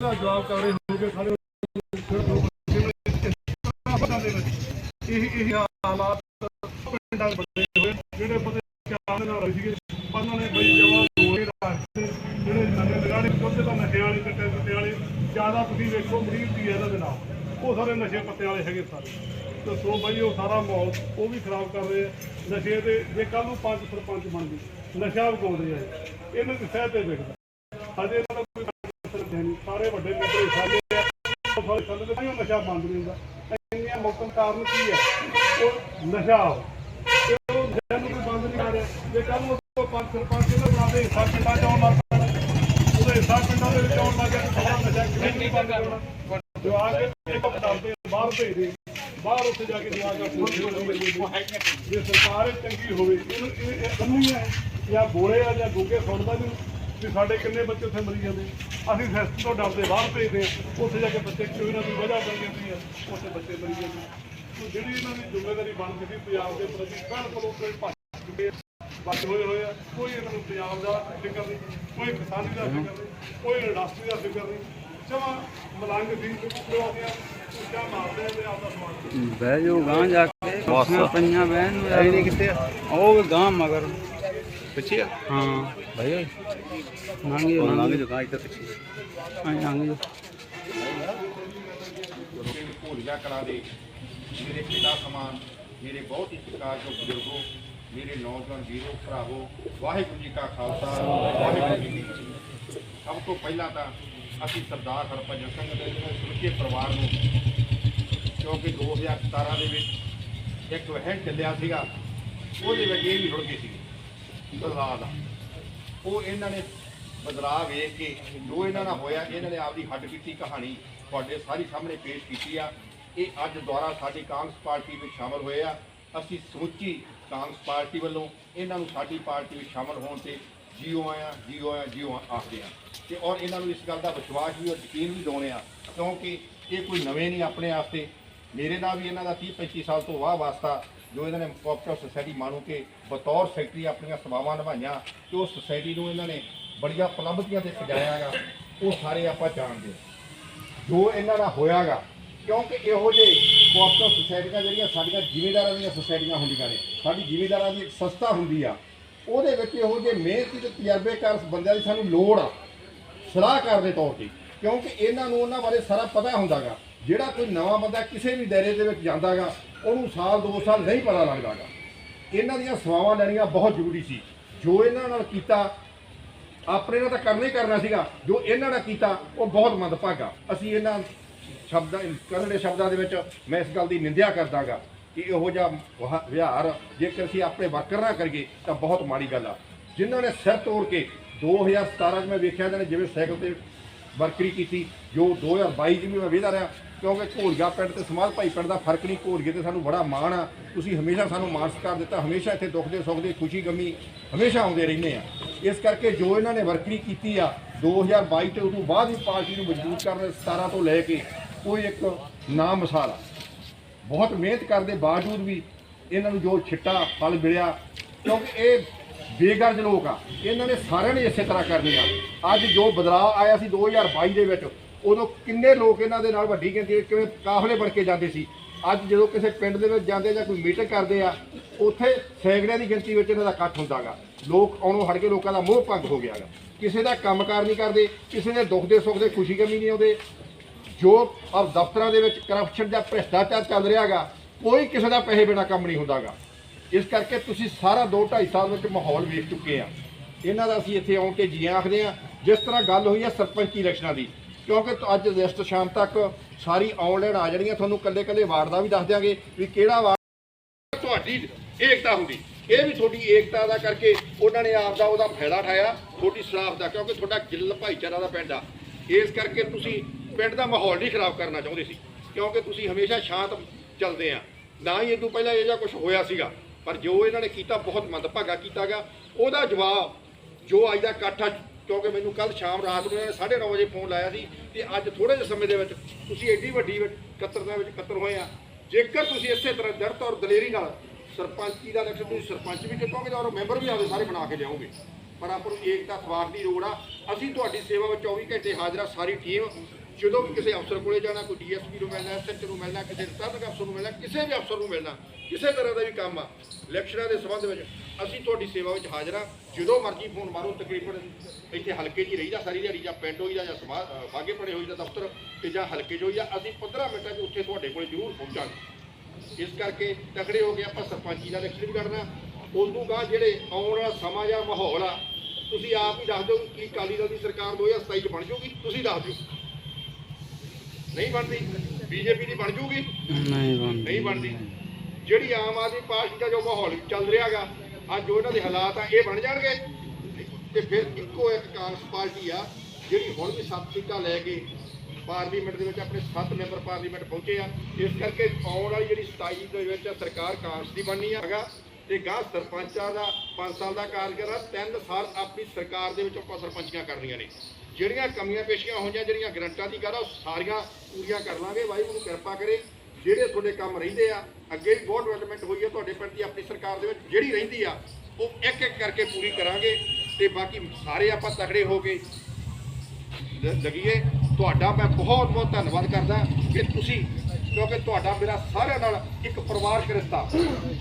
ਜਵਾਬ ਕਰ ਰਹੇ ਹੋਗੇ ਸਾਰੇ ਇਹ ਇਹ ਹਾਲਾਤ ਪਿੰਡਾਂ ਬਣੇ ਹੋਏ, ਜਿਹੜੇ ਬੰਦੇ ਚਾਹ ਦੇ ਨਾਲ ਸੀਗੇ, ਉਹਨਾਂ ਨੇ ਬਈ ਜਵਾਬ ਹੋ ਕੇ ਜਿਹੜੇ ਨਵੇਂ ਲਗਾੜੇ ਕੁੱਤੇ ਤਾਂ ਨਸ਼ੇ ਵਾਲੇ ਕੱਟੇ ਕੁੱਤੇ ਵਾਲੇ, ਜ਼ਿਆਦਾ ਤੁਸੀਂ ਵੇਖੋ ਮਰੀਜ਼ ਦੀ ਇਹਨਾਂ ਦੇ ਨਾਲ। ਉਹ ਸਾਰੇ ਨਸ਼ੇ ਪੱਤੇ ਵਾਲੇ ਹੈਗੇ ਸਾਰੇ। ਤੇ ਸੋ ਬਈ ਉਹ ਸਾਰਾ ਮਾਹੌਲ, ਉਹ ਵੀ ਖਰਾਬ ਕਰ ਰਹੇ ਆ। ਨਸ਼ੇ ਦੇ, ਜੇ ਕੱਲ ਨੂੰ ਪੰਜ ਸਰਪੰਚ ਬਣ ਗਏ, ਨਸ਼ਾ ਵਿਕਾਉਂਦੇ ਆ ਇਹਨਾਂ ਦੀ ਸਹਿ ਤੇ ਵੇਖਦਾ। ਹਜੇ ਇਹਨਾਂ ਦਾ ਕੋਈ ਨਹੀਂ ਸਾਰੇ ਵੱਡੇ ਲੀਡਰ ਸਾਡੇ ਆ। ਉਹ ਸਾਰੇ ਦੇ ਉਹ ਨਸ਼ਾ ਬੰਦ ਨਹੀਂ ਹੁੰਦਾ। ਇੰਨੀਆਂ ਮੌਕਮ ਕਾਰਨ ਕੀ ਹੈ? ਉਹ ਨਸ਼ਾ ਉਹ ਨਸ਼ਾ ਨੂੰ ਕੋਈ ਬੰਦ ਨਹੀਂ ਕਰ ਰਿਹਾ। ਜੇ ਕੱਲ ਨੂੰ ਉਹ ਪੰਜ ਸਰਪੰਚ ਇਹਨਾਂ ਬਣਾਦੇ ਹਿੱਸਾ ਪਿੰਡਾਂ ਚ ਆਉਣ ਲੱਗ ਪੈਣਾ ਉਹਦੇ ਹਿੱਸਾ ਪਿੰਡਾਂ ਦੇ ਵਿੱਚ ਆਉਣ ਲੱਗ ਗਿਆ ਸਾਰਾ ਨਸ਼ਾ ਕਿਵੇਂ ਨਹੀਂ ਬੰਦ ਕਰਨਾ? ਜਵਾਕ ਇੱਕ ਪਟਾਉਂਦੇ ਬਾਹਰ ਭੇਜਦੇ ਬਾਹਰ ਉੱਥੇ ਜਾ ਕੇ ਜਵਾਕ ਆਪਣੀ ਜੇ ਸਰਕਾਰ ਚੰਗੀ ਹੋਵੇ ਇਹਨੂੰ ਇਹ ਬੰਨੀ ਹੈ। ਜਾਂ ਬੋਲੇ ਆ ਜਾਂ ਗੋਗੇ ਸੁਣਦਾ ਨਹੀਂ। ਵੀ ਸਾਡੇ ਕਿੰਨੇ ਬੱਚੇ ਉੱਥੇ ਮਰੀ ਜਾਂਦੇ ਅਸੀਂ ਸਿਸਟਮ ਤੋਂ ਡਰਦੇ ਬਾਹਰ ਭੇਜਦੇ ਹਾਂ ਉੱਥੇ ਜਾ ਕੇ ਬੱਚੇ ਕੋਈ ਨਾ ਕੋਈ ਵਜ੍ਹਾ ਬਣ ਜਾਂਦੀ ਹੈ ਉੱਥੇ ਬੱਚੇ ਮਰੀ ਜਾਂਦੇ ਸੋ ਜਿਹੜੀ ਇਹਨਾਂ ਦੀ ਜ਼ਿੰਮੇਵਾਰੀ ਬਣਦੀ ਸੀ ਪੰਜਾਬ ਦੇ ਪ੍ਰਤੀ ਬਿਲਕੁਲ ਕੋਈ ਭੱਜ ਚੁੱਕੇ ਬੱਚ ਹੋਏ ਹੋਏ ਆ। ਕੋਈ ਇਹਨਾਂ ਨੂੰ ਪੰਜਾਬ ਦਾ ਫਿਕਰ ਨਹੀਂ ਕੋਈ ਕਿਸਾਨੀ ਦਾ ਫਿਕਰ ਨਹੀਂ ਕੋਈ ਇੰਡਸਟਰੀ ਦਾ ਫਿਕਰ ਨਹੀਂ। ਜਮਾ ਮਲੰਗ ਸਿੰਘ ਲੋਕਿਆ ਉੱਚਾ ਮਾਰਦੇ ਆ ਤੇ ਆਪਦਾ ਸਮਾਨ ਬਹਿ ਜਾਓ ਗਾਂ ਜਾ ਕੇ। ਪਈਆਂ ਬਹਿਣ ਨੂੰ ਯਾਰ। ਨਹੀਂ ਕਿੱਥੇ ਆ ਉਹ ਗਾਂ ਮਗਰ। ਪਿੱਛੇ ਆ। ਹਾਂ। ਭਾਈ ਨਾਂਗੇ ਲੰਘ ਨਾਂਗੇ ਜਗਾ ਇੱਧਰ ਪਿੱਛੇ। ਆਏ ਭੋਲੀਆਂ ਕਰਾਂ ਦੇ ਮੇਰੇ ਪਿਤਾ ਸਮਾਨ ਮੇਰੇ ਬਹੁਤ ਹੀ ਸਤਿਕਾਰਯੋਗ ਬਜ਼ੁਰਗੋ ਮੇਰੇ ਨੌਜਵਾਨ ਵੀਰੋ ਭਰਾਵੋ ਵਾਹਿਗੁਰੂ ਜੀ ਕਾ ਖਾਲਸਾ ਵਾਹਿਗੁਰੂ ਜੀ ਕੀ ਫਤਿਹ। ਸਭ ਤੋਂ ਪਹਿਲਾਂ ਤਾਂ ਅਸੀਂ ਸਰਦਾਰ ਹਰਭਜਨ ਸਿੰਘ ਦੇ ਸਮੁੱਚੇ ਪਰਿਵਾਰ ਨੂੰ ਕਿਉਂਕਿ 2017 ਦੇ ਵਿੱਚ ਇੱਕ ਵਹਿਣ ਚੱਲਿਆ ਸੀਗਾ ਉਹਦੇ ਵਿੱਚ ਇਹ ਵੀ ਰੁੜ ਗਈ ਸੀ ਬਦਲਾਅ ਦਾ। ਉਹ ਇਹਨਾਂ ਨੇ ਬਦਲਾਅ ਵੇਖ ਕੇ, ਜੋ ਇਹਨਾਂ ਨਾਲ ਹੋਇਆ, ਇਹਨਾਂ ਨੇ ਆਪਦੀ ਹੱਡ ਕੀਤੀ ਕਹਾਣੀ, ਤੁਹਾਡੇ ਸਾਰੀ ਸਾਹਮਣੇ ਪੇਸ਼ ਕੀਤੀ ਆ। ਇਹ ਅੱਜ ਦੁਆਰਾ ਸਾਡੀ ਕਾਂਗਰਸ ਪਾਰਟੀ ਵਿੱਚ ਸ਼ਾਮਲ ਹੋਏ ਆ। ਅਸੀਂ ਸਮੁੱਚੀ ਕਾਂਗਰਸ ਪਾਰਟੀ ਵੱਲੋਂ ਇਹਨਾਂ ਨੂੰ ਸਾਡੀ ਪਾਰਟੀ ਵਿੱਚ ਸ਼ਾਮਲ ਹੋਣ ਤੇ ਜੀਓ ਆਇਆ ਜੀਓ ਆਇਆ, ਜੀਓ ਆਖਦੇ ਆ। ਤੇ ਔਰ ਇਹਨਾਂ ਨੂੰ ਇਸ ਗੱਲ ਦਾ ਵਿਸ਼ਵਾਸ ਵੀ ਔਰ ਯਕੀਨ ਵੀ ਦਿਵਾਉਂਦੇ ਆ, ਕਿਉਂਕਿ ਇਹ ਕੋਈ ਨਵੇਂ ਨਹੀਂ ਆਪਣੇ ਵਾਸਤੇ ਮੇਰੇ ਨਾਲ ਵੀ ਇਹਨਾਂ ਦਾ 30 35 ਸਾਲ ਤੋਂ ਵਾਹ ਵਾਸਤਾ ਜੋ ਇਹਨਾਂ ਨੇ ਕੋਆਪਰੇਟਿਵ ਸੁਸਾਇਟੀ ਮਾਣੂ ਕੇ ਬਤੌਰ ਸੈਕਟਰੀ ਆਪਣੀਆਂ ਸੇਵਾਵਾਂ ਨਿਭਾਈਆਂ ਤੇ ਉਹ ਸੁਸਾਇਟੀ ਨੂੰ ਇਹਨਾਂ ਨੇ ਬੜੀਆਂ ਉਪਲਬਧੀਆਂ ਤੇ ਸਜਾਇਆਗਾ ਉਹ ਸਾਰੇ ਆਪਾਂ ਜਾਣਦੇ ਹਾਂ। ਜੋ ਇਹਨਾਂ ਦਾ ਹੋਇਆਗਾ ਕਿਉਂਕਿ ਇਹੋ ਜਿਹੇ ਕੋਆਪਰੇਟਿਵ ਸੁਸਾਇਟੀਆਂ ਜਿਹੜੀਆਂ ਸਾਡੀਆਂ ਜ਼ਿਮੀਂਦਾਰਾਂ ਦੀਆਂ ਸੁਸਾਇਟੀਆਂ ਹੁੰਦੀਆਂ ਨੇ, ਸਾਡੀ ਜ਼ਿਮੀਂਦਾਰਾਂ ਦੀ ਇੱਕ ਸੰਸਥਾ ਹੁੰਦੀ ਆ, ਉਹਦੇ ਵਿੱਚ ਇਹੋ ਜਿਹੇ ਮਿਹਨਤੀ ਤੇ ਤਜਰਬੇਕਾਰ ਬੰਦਿਆਂ ਦੀ ਸਾਨੂੰ ਲੋੜ ਆ ਸਲਾਹਕਾਰ ਦੇ ਤੌਰ ਤੇ, ਕਿਉਂਕਿ ਇਹਨਾਂ ਨੂੰ ਉਹਨਾਂ ਬਾਰੇ ਸਾਰਾ ਪਤਾ ਹੁੰਦਾਗਾ ਜਿਹੜਾ ਕੋਈ ਨਵਾਂ ਬੰਦਾ ਕਿਸੇ ਵੀ ਦਾਇਰੇ ਦੇ ਵਿੱਚ ਜਾਂਦਾਗਾ, ਉਹਨੂੰ ਸਾਲ, ਦੋ ਸਾਲ ਨਹੀਂ ਪਤਾ ਲੱਗਦਾਗਾ। ਇਹਨਾਂ ਦੀਆਂ ਸੇਵਾਵਾਂ ਲੈਣੀਆਂ ਬਹੁਤ ਜ਼ਰੂਰੀ ਸੀ। ਜੋ ਇਹਨਾਂ ਨਾਲ ਕੀਤਾ, ਆਪਣੇ ਨਾਲ ਤਾਂ ਕਰਨਾ ਹੀ ਕਰਨਾ ਸੀਗਾ। ਜੋ ਇਹਨਾਂ ਨਾਲ ਕੀਤਾ, ਉਹ ਬਹੁਤ ਮੰਦਭਾਗਾ। ਅਸੀਂ ਇਹਨਾਂ ਸ਼ਬਦਾਂ ਕਰਨੇ ਸ਼ਬਦਾਂ ਦੇ ਵਿੱਚ ਮੈਂ ਇਸ ਗੱਲ ਦੀ ਨਿੰਦਿਆ ਕਰਦਾਗਾ ਕਿ ਇਹੋ ਜਿਹਾ ਵਹਾ- ਵਿਹਾਰ ਜੇਕਰ ਅਸੀਂ ਆਪਣੇ ਵਰਕਰ ਨਾਲ ਕਰੀਏ, ਤਾਂ ਬਹੁਤ ਮਾੜੀ ਗੱਲ ਆ। ਜਿਨ੍ਹਾਂ ਨੇ ਸਿਰ ਤੋੜ ਕੇ 2017 ਚ ਮੈਂ ਵੇਖਿਆ ਇਹਨਾਂ ਨੇ ਜਿਵੇਂ ਸਾਈਕਲ ਤੇ ਵਰਕਰੀ ਕੀਤੀ, ਜੋ 2022 ਚ ਵੀ ਮੈਂ ਵੇਖਦਾ ਰਿਹਾ ਕਿਉਂਕਿ ਘੋੜੀਆ ਪਿੰਡ ਤੇ ਸਮਾਲ ਭਾਈ ਪਿੰਡ ਦਾ ਫ਼ਰਕ ਨਹੀਂ ਘੋੜੀਏ ਤੇ ਸਾਨੂੰ ਬੜਾ ਮਾਣ ਆ। ਤੁਸੀਂ ਹਮੇਸ਼ਾ ਸਾਨੂੰ ਮਾਣ ਸਤਿਕਾਰ ਦਿੱਤਾ, ਹਮੇਸ਼ਾ ਇੱਥੇ ਦੁੱਖ ਦੇ, ਸੁੱਖ ਦੇ, ਖੁਸ਼ੀ ਗਮੀ ਹਮੇਸ਼ਾ ਆਉਂਦੇ ਰਹਿੰਦੇ ਆ। ਇਸ ਕਰਕੇ ਜੋ ਇਹਨਾਂ ਨੇ ਵਰਕਰੀ ਕੀਤੀ ਆ 2022 ਤੇ ਉਦੋਂ ਬਾਅਦ ਵੀ ਪਾਰਟੀ ਨੂੰ ਮਜ਼ਬੂਤ ਕਰਨ 17 ਤੋਂ ਲੈ ਕੇ ਕੋਈ ਇੱਕ ਨਾ ਮਿਸਾਲ। ਆ ਬਹੁਤ ਮਿਹਨਤ ਕਰਨ ਦੇ ਬਾਵਜੂਦ ਵੀ ਇਹਨਾਂ ਨੂੰ ਜੋ ਛਿੱਟਾ, ਫਲ ਮਿਲਿਆ, ਕਿਉਂਕਿ ਇਹ ਬੇਗਰਜ ਲੋਕ ਆ। ਇਹਨਾਂ ਨੇ ਸਾਰਿਆਂ ਨੇ ਇਸੇ ਤਰ੍ਹਾਂ ਕਰਨੀ ਆ। ਅੱਜ ਜੋ ਬਦਲਾਅ ਆਇਆ ਸੀ 2022 ਦੇ ਵਿੱਚ ਉਦੋਂ ਕਿੰਨੇ ਲੋਕ ਇਹਨਾਂ ਦੇ ਨਾਲ ਵੱਡੀ ਗਿਣਤੀ ਵਿੱਚ ਕਿਵੇਂ ਕਾਫਲੇ ਬਣ ਕੇ ਜਾਂਦੇ ਸੀ? ਅੱਜ ਜਦੋਂ ਕਿਸੇ ਪਿੰਡ ਦੇ ਵਿੱਚ ਜਾਂਦੇ ਜਾਂ ਕੋਈ ਮੀਟਿੰਗ ਕਰਦੇ ਆ, ਉੱਥੇ ਸੈਂਕੜਿਆਂ ਦੀ ਗਿਣਤੀ ਵਿੱਚ ਇਹਨਾਂ ਦਾ ਇਕੱਠ ਹੁੰਦਾਗਾ। ਲੋਕ ਆਉਣੋਂ ਹਟ ਕੇ ਲੋਕਾਂ ਦਾ ਮੋਹ ਭੰਗ ਹੋ ਗਿਆਗਾ। ਕਿਸੇ ਦਾ ਕੰਮਕਾਰ ਨਹੀਂ ਕਰਦੇ, ਕਿਸੇ ਦੇ ਦੁੱਖ ਦੇ ਸੁੱਖ ਦੇ ਖੁਸ਼ੀ ਗਮੀ ਨਹੀਂ ਆਉਂਦੇ। ਜੋ ਅਬ ਦਫ਼ਤਰਾਂ ਦੇ ਵਿੱਚ ਕਰਪਸ਼ਨ ਜਾਂ ਭ੍ਰਿਸ਼ਟਾਚਾਰ ਚੱਲ ਰਿਹਾਗਾ, ਕੋਈ ਕਿਸੇ ਦਾ ਪੈਸੇ ਬਿਨਾ ਕੰਮ ਨਹੀਂ ਹੁੰਦਾਗਾ। ਇਸ ਕਰਕੇ ਤੁਸੀਂ ਸਾਰਾ 2 2.5 ਸਾਲ ਵਿੱਚ ਮਾਹੌਲ ਵੇਖ ਚੁੱਕੇ ਆ। ਇਹਨਾਂ ਦਾ ਅਸੀਂ ਇੱਥੇ ਆਉਣ ਕੇ ਜੀ ਆਖਦੇ ਆ, ਜਿਸ ਤਰ੍ਹਾਂ ਗੱਲ ਹੋਈ ਹੈ ਸਰਪੰਚੀ ਇਲੈਕਸ਼ਨਾਂ ਦੀ ਕਿਉਂਕਿ ਅੱਜ ਲਿਸਟ ਸ਼ਾਮ ਤੱਕ ਸਾਰੀ ਆਨਲਾਈਨ ਆ ਜਾਣੀ ਹੈ ਤੁਹਾਨੂੰ ਕੱਲੇ ਕੱਲੇ ਵਾਰਡ ਦਾ ਵੀ ਦੱਸ ਦਿਆਂਗੇ ਵੀ ਕਿਹੜਾ ਵਾਰਡ ਤੁਹਾਡੀ ਏਕਤਾ ਹੁੰਦੀ। ਇਹ ਵੀ ਤੁਹਾਡੀ ਏਕਤਾ ਦਾ ਕਰਕੇ ਉਹਨਾਂ ਨੇ ਆਪ ਦਾ ਉਹਦਾ ਫਾਇਦਾ ਠਾਇਆ ਤੁਹਾਡੀ ਸਲਾਫ ਦਾ, ਕਿਉਂਕਿ ਤੁਹਾਡਾ ਗਿੱਲ ਭਾਈਚਾਰਾ ਦਾ ਪਿੰਡ ਆ। ਇਸ ਕਰਕੇ ਤੁਸੀਂ ਪਿੰਡ ਦਾ ਮਾਹੌਲ ਨਹੀਂ ਖਰਾਬ ਕਰਨਾ ਚਾਹੁੰਦੇ ਸੀ, ਕਿਉਂਕਿ ਤੁਸੀਂ ਹਮੇਸ਼ਾ ਸ਼ਾਂਤ ਚੱਲਦੇ ਆ। ਨਾ ਹੀ ਇਹ ਤੋਂ ਪਹਿਲਾਂ ਇਹ ਜਿਹਾ ਕੁਝ ਹੋਇਆ ਸੀਗਾ, ਪਰ ਜੋ ਇਹਨਾਂ ਨੇ ਕੀਤਾ, ਬਹੁਤ ਮੰਦਭਾਗਾ ਕੀਤਾਗਾ। ਉਹਦਾ ਜਵਾਬ ਜੋ ਅੱਜ ਦਾ ਇਕੱਠ ਕਿਉਂਕਿ ਮੈਨੂੰ ਕੱਲ ਸ਼ਾਮ ਰਾਤ ਨੂੰ ਇਹਨਾਂ ਨੇ 9:30 ਵਜੇ ਫੋਨ ਲਾਇਆ ਸੀ ਤੇ ਅੱਜ ਥੋੜੇ ਜਿਹੇ ਸਮੇਂ ਦੇ ਵਿੱਚ ਤੁਸੀਂ ਐਡੀ ਵੱਡੀ ਇਕੱਤਰਤਾ ਵਿੱਚ ਕਤਰ ਹੋਏ ਆ। ਜੇਕਰ ਤੁਸੀਂ ਇਸੇ ਤਰ੍ਹਾਂ ਦਰਦ ਔਰ ਦਲੇਰੀ ਨਾਲ ਸਰਪੰਚੀ ਦਾ ਇਲੈਕਸ਼ਨ ਤੁਸੀਂ ਸਰਪੰਚ ਵੀ ਜਿੱਤੋਗੇ ਔਰ ਮੈਂਬਰ ਵੀ ਆਪਦੇ ਸਾਰੇ ਬਣਾ ਕੇ ਜਾਓਗੇ ਪਰ ਆਪਾਂ ਨੂੰ ਏਕਤਾ ਸਵਾਰ ਦੀ ਲੋੜ ਆ। ਅਸੀਂ ਤੁਹਾਡੀ ਸੇਵਾ ਵਿੱਚ 24 ਘੰਟੇ ਹਾਜ਼ਰ ਆ, ਸਾਰੀ ਟੀਮ ਜਦੋਂ ਵੀ ਕਿਸੇ ਅਫਸਰ ਕੋਲੇ ਜਾਣਾ, ਕੋਈ ਡੀਐਸਪੀ ਨੂੰ ਮਿਲਣਾ ਐਸਐਚ ਨੂੰ ਮਿਲਣਾ, ਕਿਸੇ ਰਿਟਰਨਿੰਗ ਅਫਸਰ ਨੂੰ ਮਿਲਣਾ, ਕਿਸੇ ਵੀ ਅਫਸਰ ਨੂੰ ਮਿਲਣਾ ਕਿਸੇ ਤਰ੍ਹਾਂ ਦਾ ਵੀ ਕੰਮ ਆ ਇਲੈਕਸ਼ਨਾਂ ਦੇ ਸੰਬੰਧ ਵਿੱਚ ਅਸੀਂ ਤੁਹਾਡੀ ਸੇਵਾ ਵਿੱਚ ਹਾਜ਼ਰ ਆ। ਜਦੋਂ ਮਰਜ਼ੀ ਫੋਨ ਮਾਰੋ ਤਕਰੀਬਨ ਇੱਥੇ ਹਲਕੇ 'ਚ ਹੀ ਰਹੀਦਾ ਸਾਰੀ ਦਿਹਾੜੀ ਜਾਂ ਪਿੰਡ ਹੋਈਦਾ ਜਾਂ ਸਮਾ ਅ, ਬਾਗੇ ਪੜੇ ਹੋਈਦਾ ਦਫ਼ਤਰ ਤੇ ਜਾਂ ਹਲਕੇ 'ਚ ਹੋਈਦਾ ਅਸੀਂ 15 ਮਿੰਟਾਂ 'ਚ ਉੱਥੇ ਤੁਹਾਡੇ ਕੋਲੇ ਜ਼ਰੂਰ ਪਹੁੰਚਾਂਗੇ। ਇਸ ਕਰਕੇ ਤਕੜੇ ਹੋ ਕੇ ਆਪਾਂ ਸਰਪੰਚੀ ਦਾ ਇਲੈਕਸ਼ਨ ਵੀ ਕਰਨਾ ਉਦੋਂ ਬਾਅਦ ਜਿਹੜੇ ਆਉਣ ਵਾਲਾ ਸਮਾਂ ਜਾਂ ਮਾਹੌਲ ਆ ਤੁਸੀਂ ਆਪ ਹੀ ਦੱਸ ਦਿਓ ਕਿ ਅਕਾਲੀ ਦਲ ਦੀ ਸਰਕਾਰ 2027 ਚ ਬਣ ਜਾਊਗੀ ਤੁਸੀਂ ਦੱਸ ਦਿਓ। ਨਹੀਂ ਬਣਦੀ ਬੀਜੇਪੀ ਦੀ ਬਣ ਜਾਊਗੀ? ਨਹੀਂ ਬੰਦ ਨਹੀਂ ਬਣਦੀ। ਜਿਹੜੀ ਆਮ ਆਦਮੀ ਪਾਰਟੀ ਦਾ ਜੋ ਮਾਹੌਲ ਚੱਲ ਰਿਹਾਗਾ, ਅੱਜ ਉਹਨਾਂ ਦੇ ਹਾਲਾਤ ਆ, ਇਹ ਬਣ ਜਾਣਗੇ? ਤੇ ਫਿਰ ਇੱਕੋ ਇੱਕ ਕਾਂਗਰਸ ਪਾਰਟੀ ਆ, ਜਿਹੜੀ ਹੁਣ ਵੀ ਸੱਤ ਸੀਟਾਂ ਲੈ ਕੇ ਪਾਰਲੀਮੈਂਟ ਦੇ ਵਿੱਚ ਆਪਣੇ ਸੱਤ ਮੈਂਬਰ ਪਾਰਲੀਮੈਂਟ ਪਹੁੰਚੇ ਆ, ਇਸ ਕਰਕੇ ਆਉਣ ਵਾਲੀ ਜਿਹੜੀ 27 ਦੇ ਵਿੱਚ ਸਰਕਾਰ ਕਾਂਗਰਸ ਦੀ ਬਣਨੀ ਹੈਗਾ, ਤੇ ਗਾਂ ਸਰਪੰਚਾਂ ਦਾ 5 ਸਾਲ ਦਾ ਕਾਰਜਕਾਲ ਆ 3 ਸਾਲ ਆਪਣੀ ਸਰਕਾਰ ਦੇ ਵਿੱਚ ਆਪਾਂ ਸਰਪੰਚੀਆਂ ਕਰਨੀਆਂ ਨੇ। ਜਿਹੜੀਆਂ ਕਮੀਆਂ ਪੇਸ਼ੀਆਂ ਹੋਈਆਂ, ਜਿਹੜੀਆਂ ਗਰੰਟਾਂ ਦੀ ਗੱਲ ਆ, ਉਹ ਸਾਰੀਆਂ ਪੂਰੀਆਂ ਕਰ ਲਾਂਗੇ, ਵਾਹਿਗੁਰੂ ਕਿਰਪਾ ਕਰੇ। ਜਿਹੜੇ ਤੁਹਾਡੇ ਕੰਮ ਰਹਿੰਦੇ ਆ, ਅੱਗੇ ਵੀ ਬਹੁਤ ਡਿਵੈਲਪਮੈਂਟ ਹੋਈ ਹੈ ਤੁਹਾਡੇ ਪਿੰਡ ਦੀ, ਆਪਣੀ ਸਰਕਾਰ ਦੇ ਵਿੱਚ ਜਿਹੜੀ ਰਹਿੰਦੀ ਆ, ਉਹ ਇੱਕ ਇੱਕ ਕਰਕੇ ਪੂਰੀ ਕਰਾਂਗੇ ਤੇ ਬਾਕੀ ਸਾਰੇ ਆਪਾਂ ਤਕੜੇ ਹੋ ਕੇ ਲ- ਲੱਗੀਏ। ਤੁਹਾਡਾ ਮੈਂ ਬਹੁਤ ਬਹੁਤ ਧੰਨਵਾਦ ਕਰਦਾ ਕਿ ਤੁਸੀਂ, ਕਿਉਂਕਿ ਤੁਹਾਡਾ ਮੇਰਾ ਸਾਰਿਆਂ ਨਾਲ ਇੱਕ ਪਰਿਵਾਰਕ ਰਿਸ਼ਤਾ